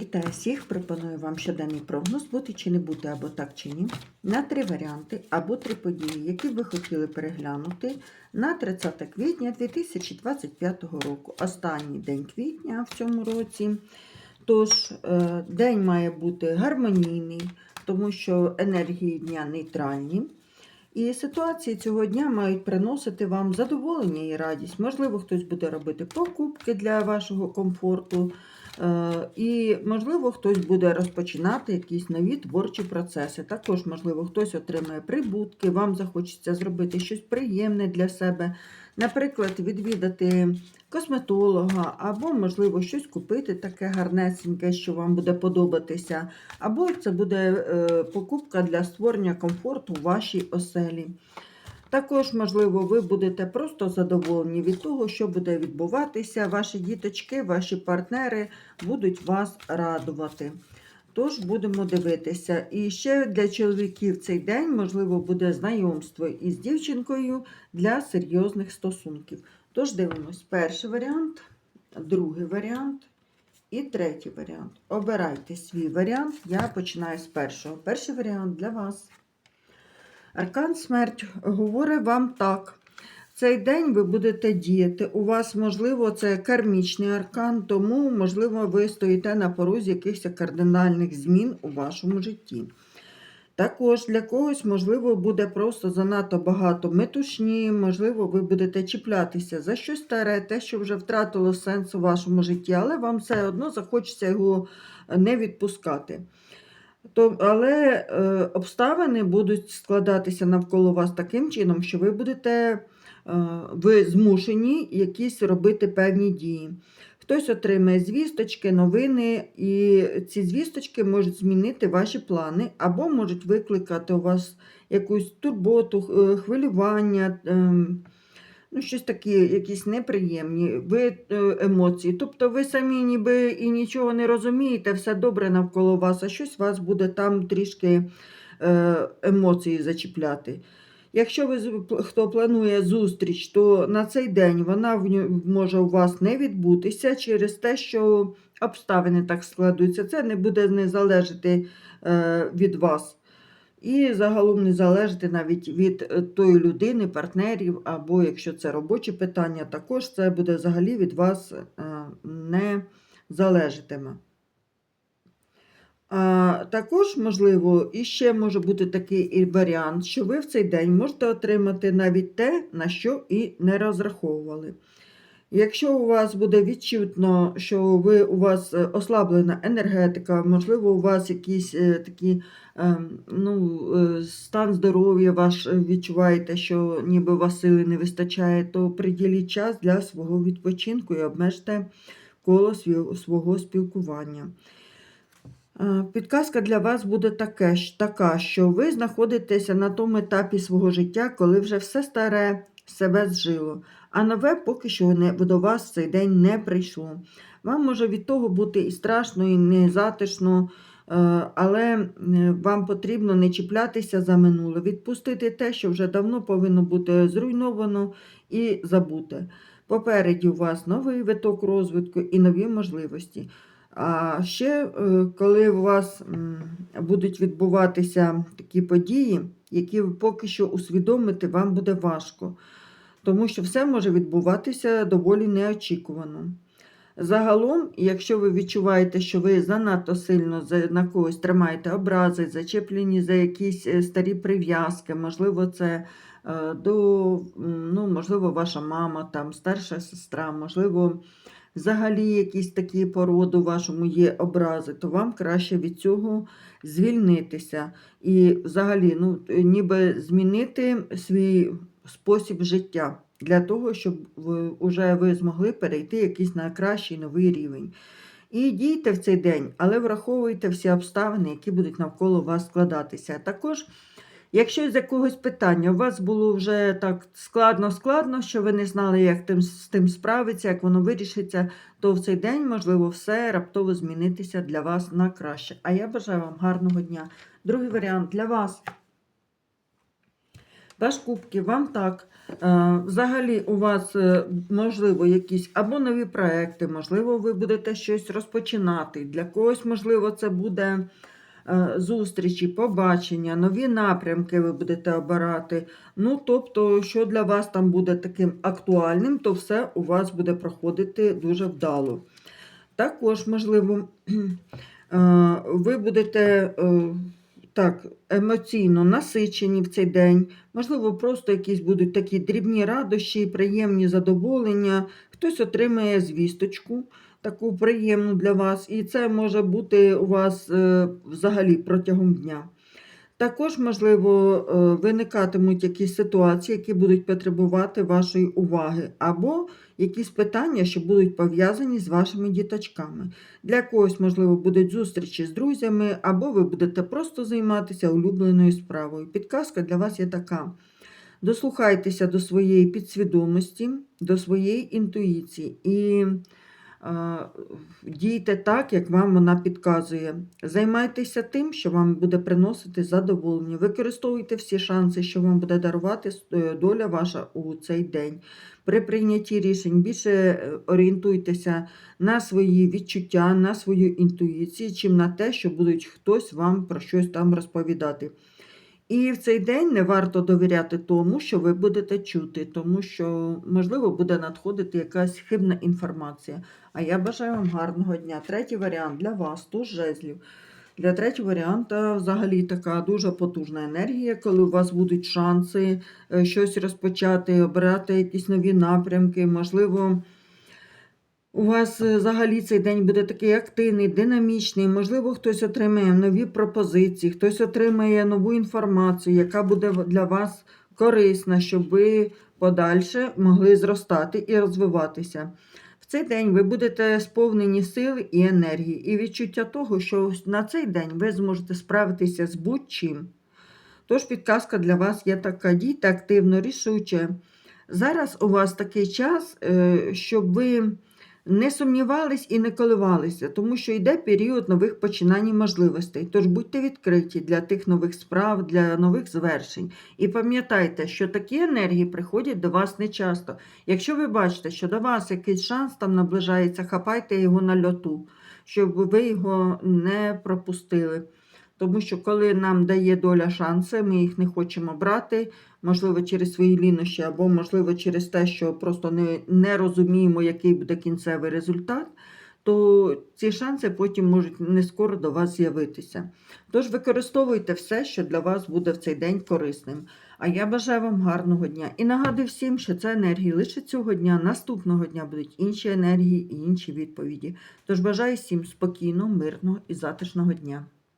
Вітаю всіх! Пропоную вам щоденний прогноз бути чи не бути, або так чи ні, на три варіанти або три події, які ви хотіли переглянути на 30 квітня 2025 року. Останній день квітня в цьому році. Тож, е, день має бути гармонійний, тому що енергії дня нейтральні. І ситуації цього дня мають приносити вам задоволення і радість. Можливо, хтось буде робити покупки для вашого комфорту. Е, І, можливо, хтось буде розпочинати якісь нові творчі процеси. Також, можливо, хтось отримає прибутки, вам захочеться зробити щось приємне для себе. Наприклад, відвідати косметолога, або, можливо, щось купити таке гарнесеньке, що вам буде подобатися. Або це буде е, покупка для створення комфорту в вашій оселі. Також, можливо, ви будете просто задоволені від того, що буде відбуватися. Ваші діточки, ваші партнери будуть вас радувати. Тож будемо дивитися. І ще для чоловіків цей день, можливо, буде знайомство із дівчинкою для серйозних стосунків. Тож дивимось перший варіант, другий варіант і третій варіант. Обирайте свій варіант. Я починаю з першого. Перший варіант для вас. Аркан смерть говорить вам так. В цей день ви будете діяти. У вас, можливо, це кармічний аркан, тому, можливо, ви стоїте на порозі якихось кардинальних змін у вашому житті. Також для когось, можливо, буде просто занадто багато метушні, можливо, ви будете чіплятися за щось старе, те, що вже втратило сенс у вашому житті, але вам все одно захочеться його не відпускати. То, але е, обставини будуть складатися навколо вас таким чином, що ви будете е, ви змушені якісь робити певні дії. Хтось отримає звісточки, новини, і ці звісточки можуть змінити ваші плани, або можуть викликати у вас якусь турботу, е, хвилювання. Е, Ну, щось такі, якісь неприємні ви е, емоції. Тобто ви самі ніби і нічого не розумієте, все добре навколо вас, а щось вас буде там трішки е, емоції зачіпляти. Якщо ви хто планує зустріч, то на цей день вона може у вас не відбутися через те, що обставини так складуться. Це не буде не залежати е, від вас. І загалом не залежати навіть від е, тої людини, партнерів, або якщо це робочі питання, також це буде взагалі від вас е, не залежатиме. А, також, можливо, і ще може бути такий варіант, що ви в цей день можете отримати навіть те, на що і не розраховували. Якщо у вас буде відчутно, що ви, у вас е, ослаблена енергетика, можливо, у вас якісь е, такі ем, ну, е, стан здоров'я ваш відчуваєте, що ніби вас сили не вистачає, то приділіть час для свого відпочинку і обмежте коло свого спілкування. Підказка для вас буде таке, така, що ви знаходитеся на тому етапі свого життя, коли вже все старе себе зжило, а нове поки що не, до вас цей день не прийшло. Вам може від того бути і страшно, і незатишно, е, але е, вам потрібно не чіплятися за минуле, відпустити те, що вже давно повинно бути зруйновано і забуте. Попереді у вас новий виток розвитку і нові можливості. А ще, е, коли у вас будуть відбуватися такі події, які поки що усвідомити вам буде важко, тому що все може відбуватися доволі неочікувано. Загалом, якщо ви відчуваєте, що ви занадто сильно на когось тримаєте образи, зачеплені за якісь е, старі прив'язки, можливо, це е, до, ну, можливо, ваша мама, там, старша сестра, можливо, взагалі якісь такі породи у вашому є образи, то вам краще від цього звільнитися. І взагалі, ну, ніби змінити свій спосіб життя для того, щоб ви, уже ви змогли перейти якийсь на кращий новий рівень. І дійте в цей день, але враховуйте всі обставини, які будуть навколо вас складатися. Також Якщо з якогось питання у вас було вже так складно-складно, що ви не знали, як тим, з тим справитися, як воно вирішиться, то в цей день можливо все раптово змінитися для вас на краще. А я бажаю вам гарного дня. Другий варіант для вас. Паш кубки, вам так. Е, Взагалі у вас е, можливо якісь або нові проекти, можливо, ви будете щось розпочинати. Для когось, можливо, це буде е, зустрічі, побачення, нові напрямки ви будете обирати. Ну, тобто, що для вас там буде таким актуальним, то все у вас буде проходити дуже вдало. Також, можливо, ви будете так, емоційно насичені в цей день. Можливо, просто якісь будуть такі дрібні радощі, приємні задоволення. Хтось отримає звісточку, таку приємну для вас, і це може бути у вас е, взагалі протягом дня. Також, можливо, е, виникатимуть якісь ситуації, які будуть потребувати вашої уваги, або якісь питання, що будуть пов'язані з вашими діточками. Для когось, можливо, будуть зустрічі з друзями, або ви будете просто займатися улюбленою справою. Підказка для вас є така. Дослухайтеся до своєї підсвідомості, до своєї інтуїції і дійте так, як вам вона підказує. Займайтеся тим, що вам буде приносити задоволення. Використовуйте всі шанси, що вам буде дарувати е, доля ваша у цей день. При прийнятті рішень більше е, орієнтуйтеся на свої відчуття, на свою інтуїцію, чим на те, що будуть хтось вам про щось там розповідати. І в цей день не варто довіряти тому, що ви будете чути, тому що, можливо, буде надходити якась хибна інформація. А я бажаю вам гарного дня. Третій варіант для вас туз жезлів. Для третього варіанта взагалі така дуже потужна енергія, коли у вас будуть шанси е, щось розпочати, обирати якісь нові напрямки, можливо. У вас е, взагалі цей день буде такий активний, динамічний. Можливо, хтось отримає нові пропозиції, хтось отримає нову інформацію, яка буде для вас корисна, щоб ви подальше могли зростати і розвиватися. В цей день ви будете сповнені сили і енергії, і відчуття того, що на цей день ви зможете справитися з будь-чим. Тож підказка для вас є така: дійте активно, рішуче. Зараз у вас такий час, е, щоб ви не сумнівались і не коливалися, тому що йде період нових починань і можливостей. Тож будьте відкриті для тих нових справ, для нових звершень. І пам'ятайте, що такі енергії приходять до вас нечасто. Якщо ви бачите, що до вас якийсь шанс там наближається, хапайте його на льоту, щоб ви його не пропустили. Тому що коли нам дає доля шанси, ми їх не хочемо брати, можливо, через свої лінощі, або, можливо, через те, що просто не, не розуміємо, який буде кінцевий результат, то ці шанси потім можуть не скоро до вас з'явитися. Тож використовуйте все, що для вас буде в цей день корисним. А я бажаю вам гарного дня і нагадую всім, що це енергії лише цього дня, наступного дня будуть інші енергії і інші відповіді. Тож бажаю всім спокійного, мирного і затишного дня.